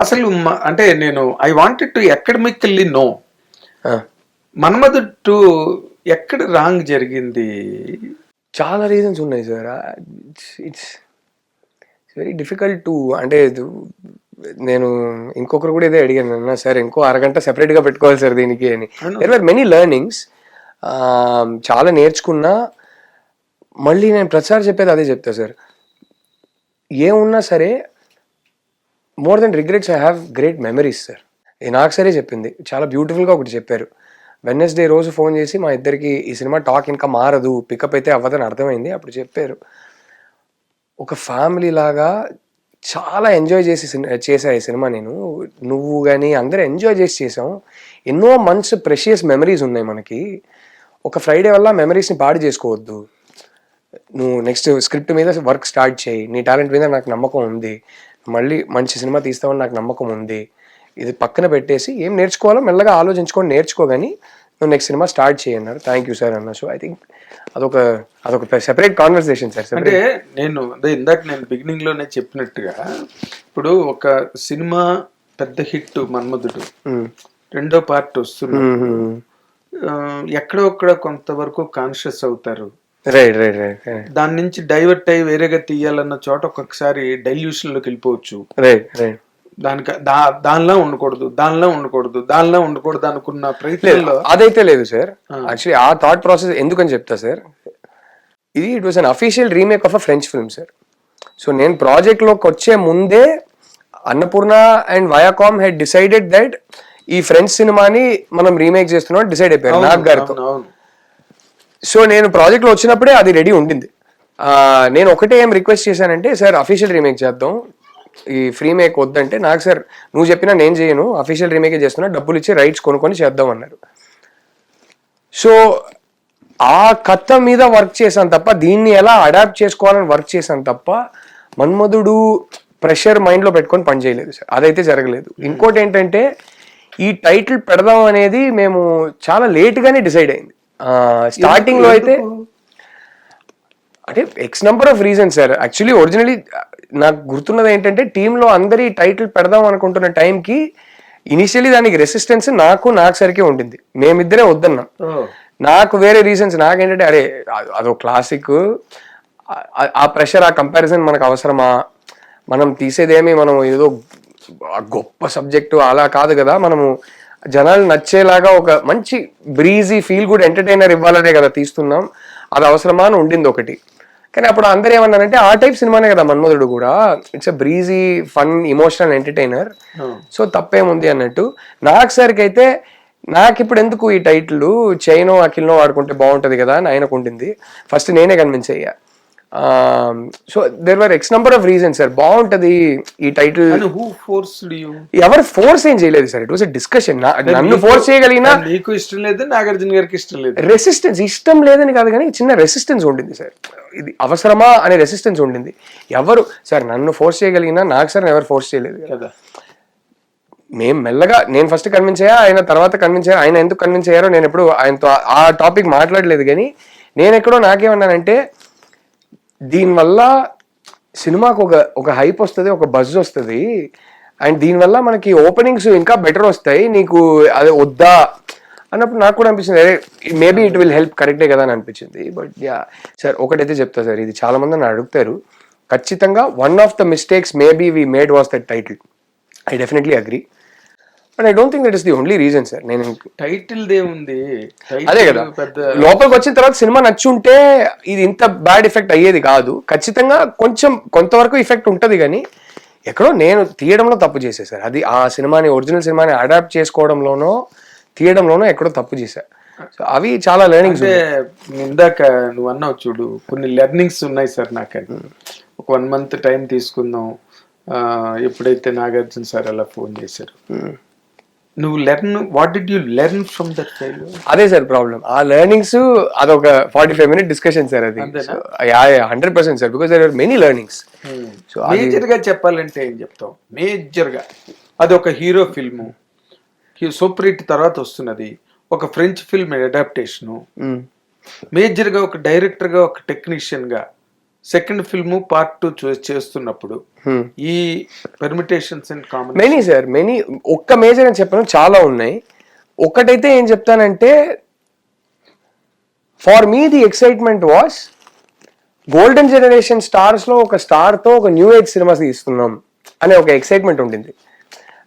అసలు అంటే నేను I wanted to academically know Manmadhu two ఎక్కడ రాంగ్ జరిగింది? చాలా రీజన్స్ ఉన్నాయి sir it's very difficult to అంటే నేను ఇంకొకరు కూడా ఇదే అడిగాను అన్న సార్ ఇంకో అరగంట separate గా పెట్టుకోవాలి సార్ దీనికి అని. దెర్ ఆర్ మెనీ లెర్నింగ్స్ చాలా నేర్చుకున్నా. మళ్ళీ నేను ప్రతిసారి చెప్పేది అదే చెప్తా సార్ ఏమున్నా సరే more than regrets I have great memories sir ఇది నాకు సరే చెప్పింది. చాలా బ్యూటిఫుల్గా ఒకటి చెప్పారు. వెన్నెస్డే రోజు ఫోన్ చేసి మా ఇద్దరికి ఈ సినిమా టాక్ ఇంకా మారదు పికప్ అయితే అవ్వదని అర్థమైంది అప్పుడు చెప్పారు. ఒక ఫ్యామిలీ లాగా చాలా ఎంజాయ్ చేసి చేశా ఈ సినిమా నేను. నువ్వు కానీ అందరూ ఎంజాయ్ చేసి చేసాం ఎన్నో మంత్స్ ప్రెషియస్ మెమరీస్ ఉన్నాయి మనకి. ఒక ఫ్రైడే వల్ల మెమరీస్ని పాడు చేసుకోవద్దు. నువ్వు నెక్స్ట్ స్క్రిప్ట్ మీద వర్క్ స్టార్ట్ చేయి. నీ టాలెంట్ మీద నాకు నమ్మకం ఉంది. మళ్ళీ మంచి సినిమా తీస్తావని నాకు నమ్మకం ఉంది. ఇది పక్కన పెట్టేసి ఏం నేర్చుకోవాలో మెల్లగా ఆలోచించుకొని నేర్చుకో కానీ నువ్వు నెక్స్ట్ సినిమా స్టార్ట్ చేయి అన్నారు. థ్యాంక్ యూ సార్ అన్న సో ఐ థింక్ అదొక అదొక సెపరేట్ కాన్వర్సేషన్ సార్ అంటే నేను అదే ఇందాక నేను బిగినింగ్లోనే చెప్పినట్టుగా ఇప్పుడు ఒక సినిమా పెద్ద హిట్ మన్మధుడు. రెండో పార్ట్ వస్తుంది ఎక్కడో ఒక్కడ కొంతవరకు కాన్షియస్ అవుతారు. రైట్ రైట్ రైట్ దాని నుంచి డైవర్ట్ అయ్యి వేరేగా తీయాలన్న చోట ఒక్కొక్కసారి డైల్యూషన్లోకి వెళ్ళిపోవచ్చు. రైట్ రైట్ దానికి దా దానిలో ఉండకూడదు దానిలో ఉండకూడదు దానిలో ఉండకూడదు అనుకున్న ప్రయత్నంలో అదైతే లేదు సార్ యాక్చువల్లీ ఆ థాట్ ప్రాసెస్ ఎందుకని చెప్తా సార్ ఇది it was unofficial remake of a French film sir so నేను project లోకి వచ్చే ముందే Annapurna and Viacom head decided that ఈ ఫ్రెంచ్ సినిమాని మనం రీమేక్ చేస్తున్నాం డిసైడ్ అయిపోయారు నాగ్ గారితో సో నేను project లో వచ్చినప్పుడే అది రెడీ ఉండింది. నేను ఒకటే ఏం రిక్వెస్ట్ చేశానంటే సార్ అఫీషియల్ రీమేక్ చేద్దాం. ఈ ఫ్రీ మేక్ వద్దంటే నాకు సార్ నువ్వు చెప్పినా నేను చేయను. అఫీషియల్ రీమేకే చేస్తున్నా డబ్బులు ఇచ్చి రైట్స్ కొనుక్కొని చేద్దాం అన్నారు. సో ఆ కథ మీద వర్క్ చేశాను తప్ప దీన్ని ఎలా అడాప్ట్ చేసుకోవాలని వర్క్ చేశాను తప్ప మన్మధుడు ప్రెషర్ మైండ్లో పెట్టుకొని పని చేయలేదు సార్. అదైతే జరగలేదు. ఇంకోటి ఏంటంటే ఈ టైటిల్ పెడదాం అనేది మేము చాలా లేట్గానే డిసైడ్ అయింది. స్టార్టింగ్లో అయితే అంటే x number of reason sir actually originally నాకు గుర్తున్నది ఏంటంటే టీంలో అందరి టైటిల్ పెడదాం అనుకుంటున్న టైంకి ఇనిషియలీ దానికి రెసిస్టెన్స్ నాకు నాకు సరికే ఉండింది. మేమిద్దరే వద్దన్నాం. నాకు వేరే రీజన్స్ నాకేంటంటే అరే అదో క్లాసిక్ ఆ- ప్రెషర్ ఆ కంపారిజన్ మనకు అవసరమా? మనం తీసేదేమి? మనం ఏదో గొప్ప సబ్జెక్టు అలా కాదు కదా. మనము జనాలు నచ్చేలాగా ఒక మంచి బ్రీజీ ఫీల్ గుడ్ ఎంటర్టైనర్ ఇవ్వాలనే కదా తీస్తున్నాం. అది అవసరమా అని ఉండింది ఒకటి. కానీ అప్పుడు అందరు ఏమన్నారంటే ఆ టైప్ సినిమానే కదా మన్మధుడు కూడా. It's a breezy fun emotional entertainer. So తప్పేముంది అన్నట్టు. నాకు సరికి అయితే నాకు ఇప్పుడు ఎందుకు ఈ టైటిల్ చైనో అఖిల్నో వాడుకుంటే బాగుంటది కదా అని ఆయనకు ఉండింది. ఫస్ట్ నేనే కన్విన్స్ అయ్యా. So there were x number of reason sir బాగుంటది ఈ టైటిల్ ఎవరు ఫోర్స్ ఏం చేయలేదు సార్ ఇట్ వాస్ డిస్కషన్ నన్ను ఫోర్స్ చేయగలిగిన నీకు ఇష్టం లేదు నాగార్జున గారికి ఇష్టం లేదు. రెసిస్టెన్స్ ఇష్టం లేదని కాదు కానీ చిన్న రెసిస్టెన్స్ ఉండింది సార్ ఇది అవసరమా అనే రెసిస్టెన్స్ ఉండింది. ఎవరు సార్ నన్ను ఫోర్స్ చేయగలిగినా నాకు సార్ ఎవరు ఫోర్స్ చేయలేదు. కదా. మేము మెల్లగా నేను ఫస్ట్ కన్విన్స్ అయ్యా ఆయన తర్వాత కన్విన్స్ అయ్యా. ఆయన ఎందుకు కన్విన్స్ అయ్యారో నేను ఎప్పుడు ఆయనతో ఆ- ఆ టాపిక్ మాట్లాడలేదు కానీ నేను ఎక్కడో నాకేమన్నానంటే దీనివల్ల సినిమాకు ఒక ఒక హైప్ వస్తుంది ఒక బజ్ వస్తుంది. అండ్ దీనివల్ల మనకి ఓపెనింగ్స్ ఇంకా బెటర్ వస్తాయి. నీకు అది వద్దా అన్నప్పుడు నాకు కూడా అనిపించింది అరే మేబీ ఇట్ విల్ హెల్ప్ కరెక్టే కదా అని అనిపించింది. బట్ యా సార్ ఒకటైతే చెప్తా సార్ ఇది చాలా మంది నన్ను అడుగుతారు. ఖచ్చితంగా one of the mistakes maybe we made was that title. I definitely agree. But I don't think that is the only reason sir నేను టైటిల్ దేముంది Title అదే కదా. లోపలికి వచ్చిన తర్వాత సినిమా నచ్చుంటే ఇది ఇంత బ్యాడ్ ఎఫెక్ట్ అయ్యేది కాదు. ఖచ్చితంగా కొంచెం కొంతవరకు ఎఫెక్ట్ ఉంటది కానీ ఎక్కడో నేను తీయడంలో తప్పు చేసా సార్ అది ఆ సినిమాని ఒరిజినల్ సినిమాని అడాప్ట్ చేసుకోవడంలోనో తీయడంలోనో ఎక్కడో తప్పు చేశా. సో అవి చాలా లెర్నింగ్స్ ఇందాక నువ్వు అన్నావు చూడు కొన్ని లెర్నింగ్స్ ఉన్నాయి సార్ నాకని ఒక వన్ మంత్ టైం తీసుకుందాం. ఎప్పుడైతే నాగార్జున సార్ అలా ఫోన్ చేశారు. నువ్వు learn what did you learn from that fail అదే సార్ ప్రాబ్లం ఆ లెర్నింగ్స్ అదొక forty five minute discussion sir అది. Hundred percent sir because there are many learnings so మేజర్గా చెప్పాలంటే ఏం చెప్తావు మేజర్గా. అది ఒక హీరో ఫిల్ము సూపర్ హిట్ తర్వాత వస్తున్నది. ఒక ఫ్రెంచ్ ఫిల్మ్ అడాప్టేషను మేజర్గా ఒక డైరెక్టర్గా ఒక టెక్నీషియన్గా. సెకండ్ ఫిల్మ్ పార్ట్ టూ చేస్తున్నప్పుడు ఈ permutations and common many sir many ఒక్క మేజర్ అని చెప్పను చాలా ఉన్నాయి. ఒక్కటైతే ఏం చెప్తానంటే for me the excitement was golden generation స్టార్స్లో ఒక స్టార్తో ఒక న్యూ ఏజ్ సినిమాస్ తీస్తున్నాం అనే ఒక ఎక్సైట్మెంట్ ఉండింది.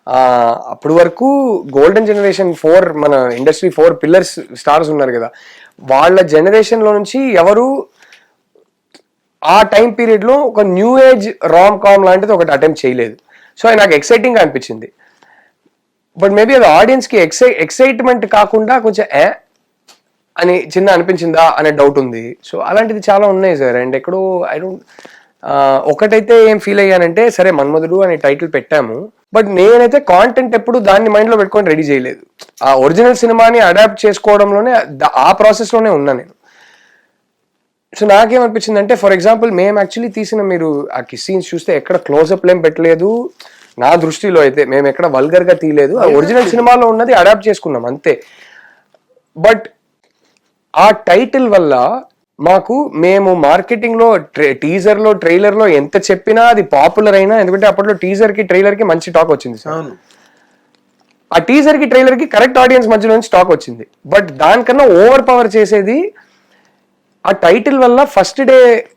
ఆ, అప్పటి వరకు గోల్డెన్ జనరేషన్ ఫోర్ మన ఇండస్ట్రీ ఫోర్ పిల్లర్స్ స్టార్స్ ఉన్నారు కదా. వాళ్ళ జనరేషన్లో నుంచి ఎవరు ఆ టైం పీరియడ్లో ఒక న్యూ ఏజ్ రామ్ కామ్ లాంటిది ఒకటి అటెంప్ట్ చేయలేదు. సో అది నాకు ఎక్సైటింగ్ అనిపించింది. బట్ మేబీ అది ఆడియన్స్కి ఎక్సై ఎక్సైట్మెంట్ కాకుండా కొంచెం ఏ అని చిన్న అనిపించిందా అనే డౌట్ ఉంది. సో అలాంటిది చాలా ఉన్నాయి సార్. అండ్ ఎక్కడో ఐ డోంట్ ఒకటైతే ఏం ఫీల్ అయ్యానంటే సరే మన్మధుడు అనే టైటిల్ పెట్టాము. బట్ నేనైతే కాంటెంట్ ఎప్పుడు దాన్ని మైండ్లో పెట్టుకొని రెడీ చేయలేదు. ఆ ఒరిజినల్ సినిమాని అడాప్ట్ చేసుకోవడంలోనే ఆ ప్రాసెస్లోనే ఉన్నా నేను. సో నాకేమనిపించింది అంటే ఫర్ ఎగ్జాంపుల్ మేము యాక్చువల్లీ తీసిన మీరు ఆ కిస్ సీన్స్ చూస్తే ఎక్కడ క్లోజప్ ఏం పెట్టలేదు. నా దృష్టిలో అయితే మేము ఎక్కడ వల్గర్గా తీయలేదు. ఆ ఒరిజినల్ సినిమాలో ఉన్నది అడాప్ట్ చేసుకున్నాం అంతే. బట్ ఆ టైటిల్ వల్ల మాకు మేము మార్కెటింగ్లో టీజర్లో ట్రైలర్లో ఎంత చెప్పినా అది పాపులర్ అయినా ఎందుకంటే అప్పట్లో టీజర్కి ట్రైలర్కి మంచి టాక్ వచ్చింది సార్. ఆ టీజర్కి ట్రైలర్కి కరెక్ట్ ఆడియన్స్ మధ్యలో నుంచి స్టాక్ వచ్చింది. బట్ దానికన్నా ఓవర్ పవర్ చేసేది ఆ టైటిల్ వల్ల ఫస్ట్ డే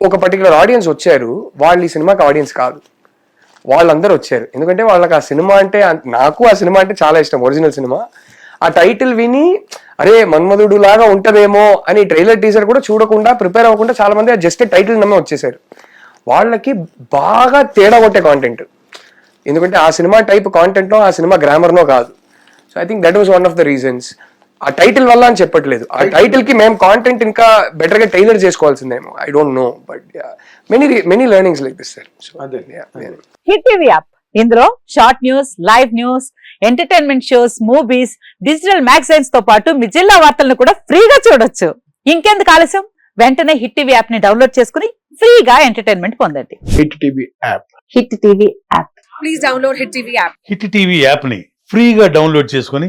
ఒక పర్టికులర్ ఆడియన్స్ వచ్చారు. వాళ్ళు ఈ సినిమాకి ఆడియన్స్ కాదు. వాళ్ళందరూ వచ్చారు. ఎందుకంటే వాళ్ళకి ఆ సినిమా అంటే నాకు ఆ సినిమా అంటే చాలా ఇష్టం ఒరిజినల్ సినిమా. ఆ టైటిల్ విని అరే మన్మధుడు లాగా ఉంటదేమో అని ట్రైలర్ టీజర్ కూడా చూడకుండా ప్రిపేర్ అవ్వకుండా చాలా మంది జస్ట్ టైటిల్ నమ్మే వచ్చేసారు. వాళ్ళకి బాగా తేడా కొట్టే కాంటెంట్ ఎందుకంటే ఆ సినిమా టైప్ కాంటెంట్లో ఆ సినిమా గ్రామర్నో కాదు. So I think that was one of the reasons ఆ టైటిల్ వల్ల అని చెప్పట్లేదు. ఆ టైటిల్కి మేము కాంటెంట్ ఇంకా బెటర్గా tailor చేసుకోవాల్సిందేమో. I don't know but many many learnings like this sir Hit TV app ఇందులో short news live news entertainment shows movies digital మ్యాగజైన్స్తో పాటు మీ జిల్లా వార్తలను కూడా ఫ్రీగా చూడొచ్చు. ఇంకెందుకు ఆలస్యం? వెంటనే హిట్ టీవీ యాప్ని డౌన్లోడ్ చేసుకుని ఫ్రీగా ఎంటర్టైన్మెంట్ పొందండి. Hit TV app Hit TV app please download Hit TV app. Hit TV యాప్ని ఫ్రీగా డౌన్లోడ్ చేసుకొని